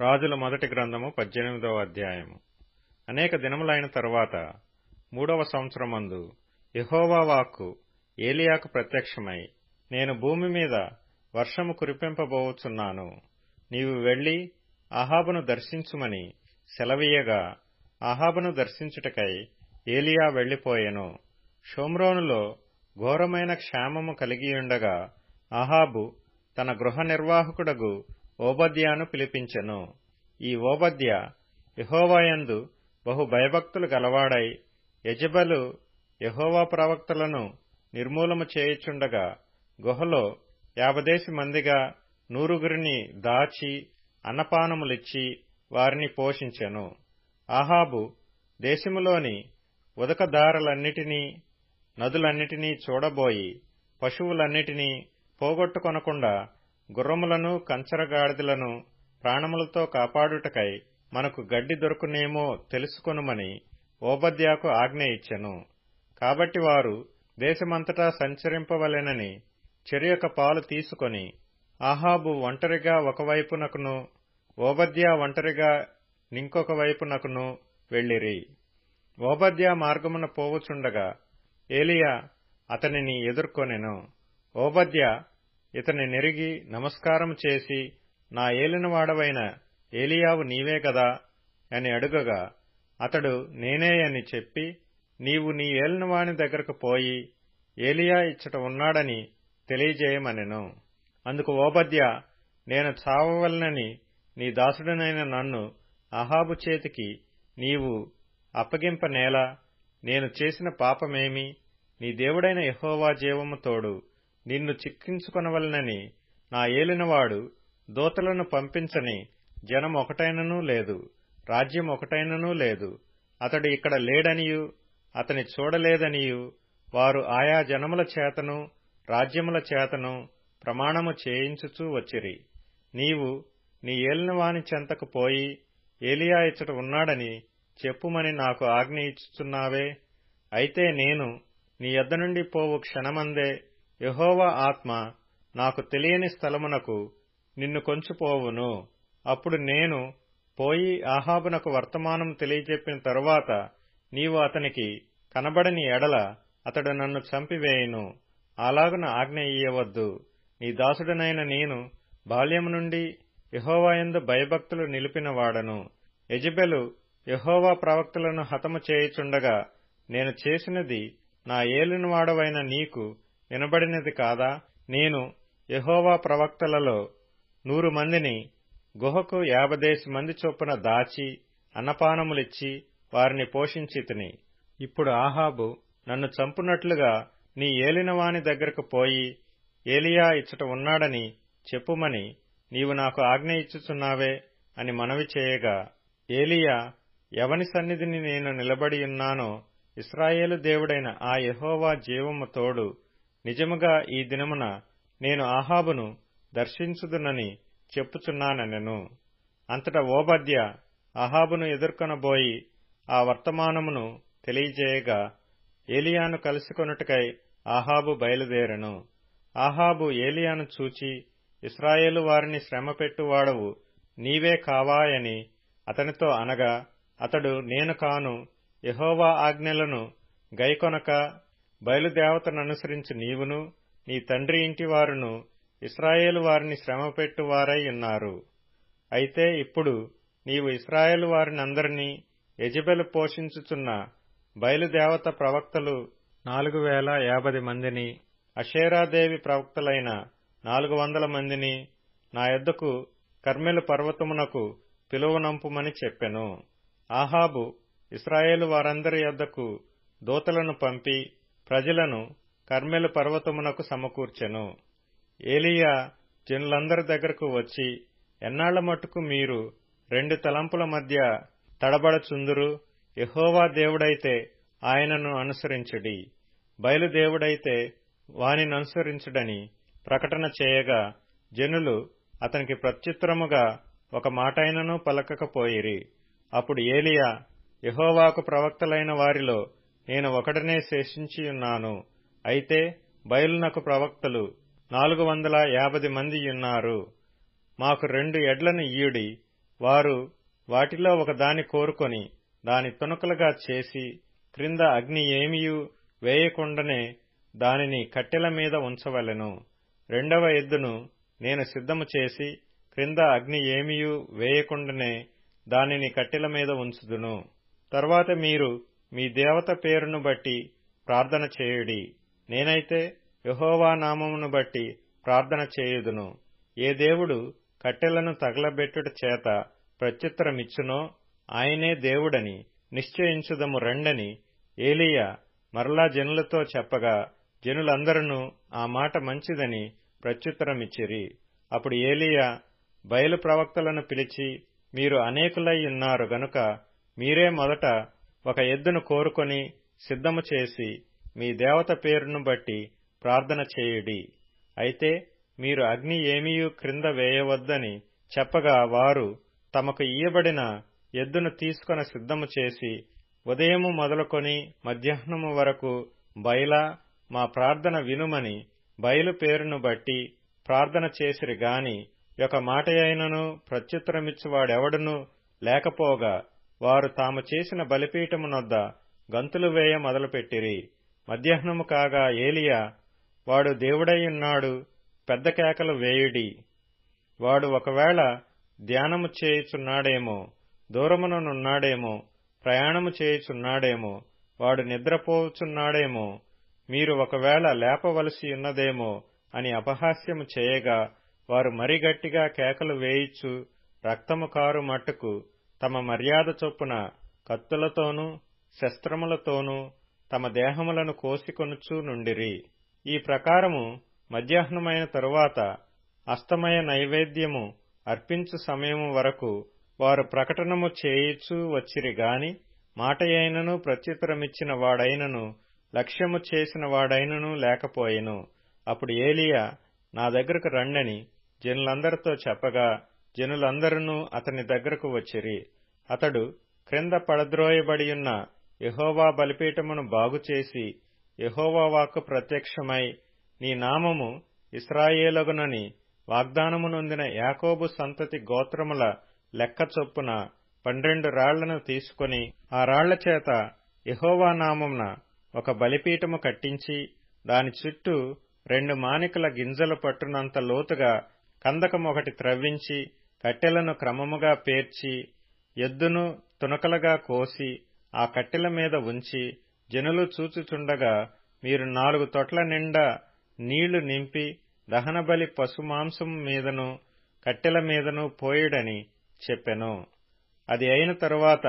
రాజుల మొదటి గ్రంథము పద్దెనిమిదవ అధ్యాయము. అనేక దినములైన తరువాత మూడవ సంవత్సరమందు యెహోవా వాక్కు ఏలియాకు ప్రత్యక్షమై నేను భూమి మీద వర్షము కురిపింపబోవచ్చున్నాను నీవు వెళ్ళి అహాబును దర్శించుమని సెలవీయగా అహాబును దర్శించుటకై ఏలియా వెళ్ళిపోయెను షోమ్రోనులో ఘోరమైన క్షామము కలిగియుండగా అహాబు తన గృహ నిర్వాహకుడగు ఓబద్యాను పిలిపించెను. ఈ ఓబద్య యహోవాయందు బహు భయభక్తులు గలవాడై యజబలు యహోవా ప్రవక్తలను నిర్మూలము చేయుచుండగా గుహలో యాభదేసి మందిగా నూరుగురిని దాచి అన్నపానములిచ్చి వారిని పోషించెను. ఆహాబు దేశములోని ఉదకదారలన్నిటినీ నదులన్నిటినీ చూడబోయి పశువులన్నిటినీ పోగొట్టుకొనకుండా గుర్రములను కంచరగాడిదలను ప్రాణములతో కాపాడుటకై మనకు గడ్డి దొరుకునేమో తెలుసుకొనుమని ఓబద్యాకు ఆజ్ఞ ఇచ్చెను. కాబట్టి వారు దేశమంతటా సంచరింపవలెనని చెరియొక పాలు తీసుకొని ఆహాబు ఒంటరిగా ఒకవైపునకును ఓబద్యా ఒంటరిగా నింకొక వైపునకును వెళ్ళిరి. ఓబద్యా మార్గమున పోవుచుండగా ఏలియా అతనిని ఎదుర్కొనెను. ఓబద్య ఇతని నెరిగి నమస్కారం చేసి నా ఏలినవాడవైన ఏలియావు నీవే కదా అని అడుగగా అతడు నేనే అని చెప్పి నీవు నీ ఏలినవాని దగ్గరకు పోయి ఏలియా ఇచ్చట ఉన్నాడని తెలియజేయమనెను. అందుకు ఓబద్య నేను చావవలనని నీ దాసుడనైన నన్ను అహాబు చేతికి నీవు అప్పగింపనేలా నేను చేసిన పాపమేమి? నీ దేవుడైన యహోవా జీవము తోడు నిన్ను చిక్కించుకొనవలనని నా ఏలినవాడు దూతలను పంపించని జనం ఒకటైననూ లేదు రాజ్యం ఒకటైననూ లేదు. అతడు ఇక్కడ లేడనియు అతని చూడలేదనియు. వారు ఆయా జనముల చేతను రాజ్యముల చేతను ప్రమాణము చేయించుచూ వచ్చిరి. నీవు నీ ఏలినవాని చెంతకు పోయి ఏలియా ఇచ్చట ఉన్నాడని చెప్పుమని నాకు ఆజ్ఞ ఇచ్చుచున్నావే. అయితే నేను నీ యొద్ద నుండి పోవు క్షణమందే యహోవా ఆత్మ నాకు తెలియని స్థలమునకు నిన్ను కొంచుపోవును. అప్పుడు నేను పోయి ఆహాబునకు వర్తమానం తెలియజెప్పిన తరువాత నీవు అతనికి కనబడని ఎడల అతడు నన్ను చంపివేయును. అలాగున ఆజ్ఞ ఇయ్యవద్దు. నీ దాసుడనైన నేను బాల్యం నుండి యహోవాయందు భయభక్తులు నిలిపినవాడను యజబెలు యహోవా ప్రవక్తలను హతము చేయుచుండగా నేను చేసినది నా ఏలినవాడవైన నీకు వినబడినది కాదా? నేను యహోవా ప్రవక్తలలో నూరు మందిని గుహకు యాభదేసి మంది చొప్పున దాచి అన్నపానములిచ్చి వారిని పోషించితిని ఇప్పుడు ఆహాబు నన్ను చంపునట్లుగా నీ ఏలినవాని దగ్గరకు పోయి ఏలియా ఇచ్చట ఉన్నాడని చెప్పుమని నీవు నాకు ఆజ్ఞ ఇచ్చుచున్నావే అని మనవి చేయగా ఏలియా ఎవని సన్నిధిని నేను నిలబడియున్నానో ఇస్రాయేలు దేవుడైన ఆ యహోవా జీవము తోడు నిజముగా ఈ దినమున నేను ఆహాబును దర్శించుదునని చెప్పుచున్నానెను అంతటా ఓబద్య అహాబును ఎదుర్కొనబోయి ఆ వర్తమానమును తెలియజేయగా ఏలియాను కలుసుకొనుటకై ఆహాబు బయలుదేరెను. ఆహాబు ఏలియాను చూచి ఇస్రాయేలు వారిని శ్రమపెట్టువాడవు నీవే కావాయని అతనితో అనగా అతడు నేను కాను యహోవా ఆజ్ఞలను గైకొనక బయలుదేవతననుసరించి నీవును నీ తండ్రి ఇంటి వారును ఇస్రాయేలు వారిని శ్రమపెట్టువారై ఉన్నారు. అయితే ఇప్పుడు నీవు ఇస్రాయేలు వారినందరినీ యజబెలు పోషించుచున్న బయలుదేవత ప్రవక్తలు నాలుగు వేల యాభై మందిని అషేరాదేవి ప్రవక్తలైన నాలుగు వందల మందిని నా యొద్దకు కర్మెలు పర్వతమునకు పిలువనంపుమని చెప్పెను. ఆహాబు ఇస్రాయేలు వారందరి యొద్దకు దూతలను పంపి ప్రజలను కర్మెలు పర్వతమునకు సమకూర్చెను. ఏలియా జనులందరి దగ్గరకు వచ్చి ఎన్నాళ్ళ మట్టుకు మీరు రెండు తలంపుల మధ్య తడబడచుందురు? యహోవా దేవుడైతే ఆయనను అనుసరించుడి. బయలుదేవుడైతే వానిననుసరించుడని ప్రకటన చేయగా జనులు అతనికి ప్రత్యుత్తరముగా ఒక మాటైనను పలకకపోయిరి. అప్పుడు ఏలియా యహోవాకు ప్రవక్తలైన వారిలో నేను ఒకడనే శేషించియున్నాను అయితే బయలునకు ప్రవక్తలు నాలుగు వందల యాభై మందియున్నారు మాకు రెండు ఎడ్లను ఇయ్యుడి వారు వాటిలో ఒకదాని కోరుకొని దాని తునకలుగా చేసి క్రింద అగ్ని ఏమియు వేయకుండానే దానిని కట్టెల మీద ఉంచవలెను. రెండవ ఎద్దును నేను సిద్ధము చేసి క్రింద అగ్ని ఏమియు వేయకుండానే దానిని కట్టెల మీద ఉంచుదును. తర్వాత మీరు మీ దేవత పేరును బట్టి ప్రార్థన చేయుడి. నేనైతే యహోవా నామమును బట్టి ప్రార్థన చేయుదును. ఏ దేవుడు కట్టెలను తగలబెట్టుట చేత ప్రత్యుత్తరమిచ్చునో ఆయనే దేవుడని నిశ్చయించుదము రండని ఏలియా మరలా జనులతో చెప్పగా జనులందరూ ఆ మాట మంచిదని ప్రత్యుత్తరమిచ్చిరి. అప్పుడు ఏలియా బయలు ప్రవక్తలను పిలిచి మీరు అనేకులై ఉన్నారు గనుక మీరే మొదట ఒక ఎద్దును కోరుకొని సిద్ధము చేసి మీ దేవత పేరును బట్టి ప్రార్థన చేయుడి. అయితే మీరు అగ్ని ఏమీయూ క్రింద వేయవద్దని చెప్పగా వారు తమకు ఇయ్యబడిన ఎద్దును తీసుకొని సిద్ధము చేసి ఉదయము మొదలుకొని మధ్యాహ్నము వరకు బయలా మా ప్రార్థన వినుమని బయలు పేరును బట్టి ప్రార్థన చేసిరి గాని ఒక మాట అయినను లేకపోగా వారు తాము చేసిన బలిపీఠమునొద్ద గంతులు వేయ మొదలుపెట్టిరి. మధ్యాహ్నము కాగా ఏలియా వాడు దేవుడయ్యున్నాడు పెద్ద కేకలు వేయుడి. వాడు ఒకవేళ ధ్యానము చేయుచున్నాడేమో దూరముననున్నాడేమో ప్రయాణము చేయుచున్నాడేమో వాడు నిద్రపోచున్నాడేమో మీరు ఒకవేళ లేపవలసి ఉన్నదేమో అని అపహాస్యము చేయగా వారు మరిగట్టిగా కేకలు వేయిచు రక్తము కారు మట్టుకు తమ మర్యాద చొప్పున కత్తులతోనూ శస్త్రములతోనూ తమ దేహములను కోసికొనుచూ నుండిరి. ఈ ప్రకారము మధ్యాహ్నమైన తరువాత అస్తమయ నైవేద్యము అర్పించు సమయము వరకు వారు ప్రకటనము చేయిచూ వచ్చిరి గాని మాటయైనను ప్రత్యుత్తరమిచ్చిన వాడైనను లక్ష్యము చేసిన వాడైనను లేకపోయెను. అప్పుడు ఏలియా నా దగ్గరకు రండని జనులందరితో చెప్పగా జనులందరూ అతని దగ్గరకు వచ్చిరి. అతడు క్రింద పడద్రోయబడియున్న యహోవా బలిపీఠమును బాగుచేసి యహోవా వాక్కు ప్రత్యక్షమై నీ నామము ఇస్రాయేలగునని వాగ్దానము నొందిన యాకోబు సంతతి గోత్రముల లెక్క చొప్పున పన్నెండు రాళ్ళను తీసుకుని ఆ రాళ్ళ చేత యహోవా నామమున ఒక బలిపీఠము కట్టించి దాని చుట్టూ రెండు మానికల గింజలు పట్టునంత లోతుగా కందకమొకటి త్రవ్వించి కట్టెలను క్రమముగా పేర్చి ఎద్దును తునకలుగా కోసి ఆ కట్టెల మీద ఉంచి జనులు చూచుచుండగా మీరు నాలుగు తొట్ల నిండా నీళ్ళు నింపి దహనబలి పశుమాంసం మీదను కట్టెల మీదను పోయిడని చెప్పెను. అది అయిన తరువాత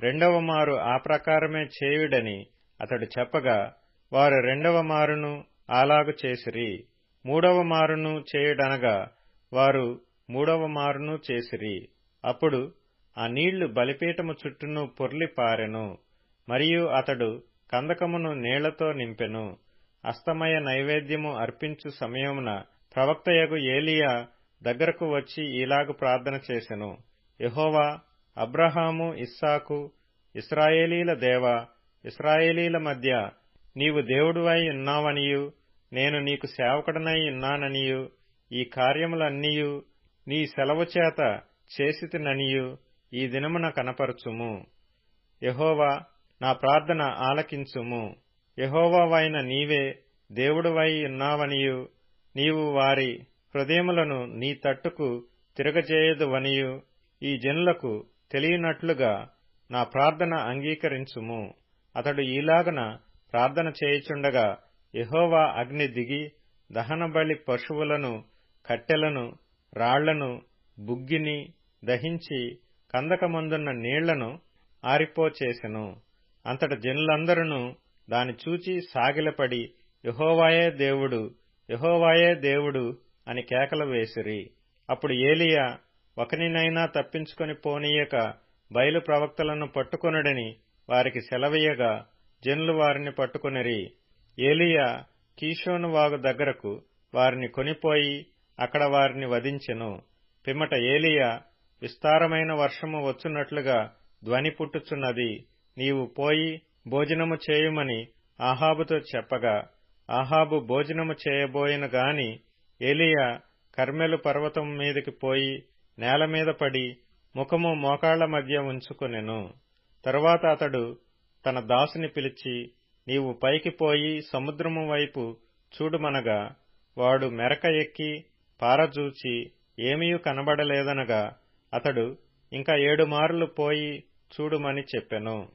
రెండవ మారు ఆ ప్రకారమే చేయుడని అతడు చెప్పగా వారు రెండవ మారును అలాగు చేసిరి. మూడవ మారును చేయుడనగా వారు మూడవ మారును చేసిరి. అప్పుడు ఆ నీళ్ళు బలిపీఠము చుట్టూను పొర్లి పారెను మరియు అతడు కందకమును నీళ్ళతో నింపెను. అస్తమయ నైవేద్యము అర్పించు సమయమున ప్రవక్తయగు ఏలియా దగ్గరకు వచ్చి ఇలాగు ప్రార్థన చేసెను. యహోవా అబ్రహాము ఇస్సాకు ఇస్రాయేలీల దేవ ఇస్రాయేలీల మధ్య నీవు దేవుడువై ఉన్నావనియు నేను నీకు సేవకుడనై ఉన్నాననియు ఈ కార్యములన్నీయు నీ సెలవు చేత చేసితిననియు ఈ దినమున కనపరచుము. యహోవా నా ప్రార్థన ఆలకించుము. యహోవావైన నీవే దేవుడువై ఉన్నావనియు నీవు వారి హృదయములను నీ తట్టుకు తిరగజేయదువనియు ఈ జనులకు తెలియనట్లుగా నా ప్రార్థన అంగీకరించుము. అతడు ఈలాగన ప్రార్థన చేయుచుండగా యహోవా అగ్ని దిగి దహనబలి పశువులను కట్టెలను రాళ్ళను బుగ్గిని దహించి కందకమందున్న నీళ్ళను ఆరిపోచేసెను. అంతట జనులందరూ దాని చూచి సాగిలపడి యహోవాయే దేవుడు యహోవాయే దేవుడు అని కేకలు వేసిరి. అప్పుడు ఏలియా ఒకనినైనా తప్పించుకొని పోనీయక బయలు ప్రవక్తలను పట్టుకొనుడని వారికి సెలవీయగా జనులు వారిని పట్టుకొనిరి. ఏలియా కీషోను వాగు దగ్గరకు వారిని కొనిపోయి అక్కడ వారిని వధించెను. పిమ్మట ఏలియా విస్తారమైన వర్షము వచ్చున్నట్లుగా ధ్వని పుట్టుచున్నది. నీవు పోయి భోజనము చేయుమని ఆహాబుతో చెప్పగా. ఆహాబు భోజనము చేయబోయిన గాని ఏలియా కర్మెలు పర్వతం మీదకి పోయి నేల మీద పడి ముఖము మోకాళ్ళ మధ్య ఉంచుకొనెను. తరువాత అతడు తన దాసుని పిలిచి నీవు పైకి పోయి సముద్రము వైపు చూడుమనగా వాడు మెరక ఎక్కి పారజూచి ఏమీయూ కనబడలేదనగా అతడు ఇంకా ఏడు మార్లు పోయి చూడుమని చెప్పెను.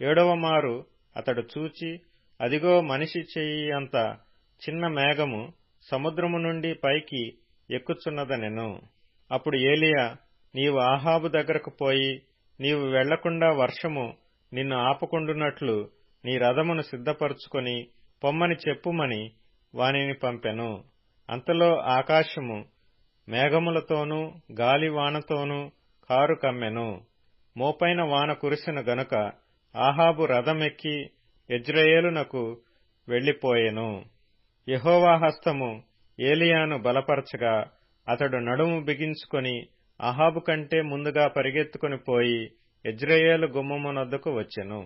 ఏడవ మారు అతడు చూచి అదిగో మనిషి చెయ్యి అంత చిన్న మేఘము సముద్రము నుండి పైకి ఎక్కుచున్నదనెను. అప్పుడు ఏలియా నీవు ఆహాబు దగ్గరకు పోయి నీవు వెళ్ళకుండా వర్షము నిన్ను ఆపకుండునట్లు నీ రథమును సిద్ధపరుచుకొని పొమ్మని చెప్పుమని వానిని పంపెను. అంతలో ఆకాశము మేఘములతోనూ గాలివానతోనూ కారు కమ్మెను. మోపైన వాన కురిసిన గనుక ఆహాబు రథమెక్కి ఎజ్రయేలునకు వెళ్ళిపోయెను యహోవా హస్తము ఏలియాను బలపరచగా అతడు నడుము బిగించుకొని అహాబు కంటే ముందుగా పరిగెత్తుకుని పోయి ఎజ్రయేలు గుమ్మమునొద్దకు వచ్చెను.